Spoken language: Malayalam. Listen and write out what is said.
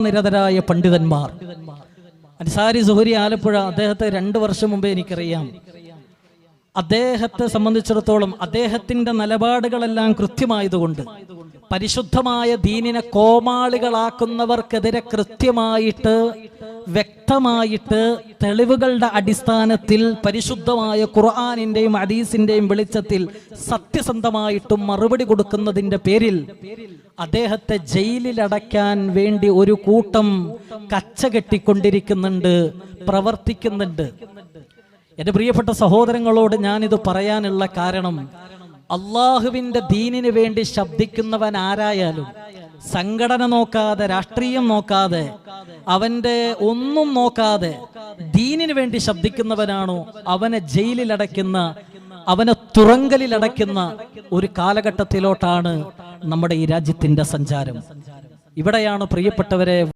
നിരതരായ പണ്ഡിതന്മാർ. അൻസാരി സുഹരി ആലപ്പുഴ അദ്ദേഹത്തെ രണ്ട് വർഷം മുമ്പേ എനിക്കറിയാം. അദ്ദേഹത്തെ സംബന്ധിച്ചിടത്തോളം അദ്ദേഹത്തിന്റെ നിലപാടുകളെല്ലാം കൃത്യമായതുകൊണ്ട് പരിശുദ്ധമായ ദീനിനെ കോമാളികളാക്കുന്നവർക്കെതിരെ കൃത്യമായിട്ട് വ്യക്തമായിട്ട് തെളിവുകളുടെ അടിസ്ഥാനത്തിൽ പരിശുദ്ധമായ ഖുർആാനിന്റെയും ഹദീസിന്റെയും വെളിച്ചത്തിൽ സത്യസന്ധമായിട്ടും മറുപടി കൊടുക്കുന്നതിന്റെ പേരിൽ അദ്ദേഹത്തെ ജയിലിലടയ്ക്കാൻ വേണ്ടി ഒരു കൂട്ടം കച്ച കെട്ടിക്കൊണ്ടിരിക്കുന്നുണ്ട് പ്രവർത്തിക്കുന്നുണ്ട്. എന്റെ പ്രിയപ്പെട്ട സഹോദരങ്ങളോട് ഞാനിത് പറയാനുള്ള കാരണം അള്ളാഹുവിന്റെ ദീനിന് വേണ്ടി ശബ്ദിക്കുന്നവൻ ആരായാലും സംഘടന നോക്കാതെ രാഷ്ട്രീയം നോക്കാതെ അവന്റെ ഒന്നും നോക്കാതെ ദീനിന് വേണ്ടി ശബ്ദിക്കുന്നവനാണോ? അവനെ ജയിലിൽ അടയ്ക്കുന്ന അവനെ തുറങ്കലിൽ അടയ്ക്കുന്ന ഒരു കാലഘട്ടത്തിലോട്ടാണ് നമ്മുടെ ഈ രാജ്യത്തിന്റെ സഞ്ചാരം. ഇവിടെയാണ് പ്രിയപ്പെട്ടവരെ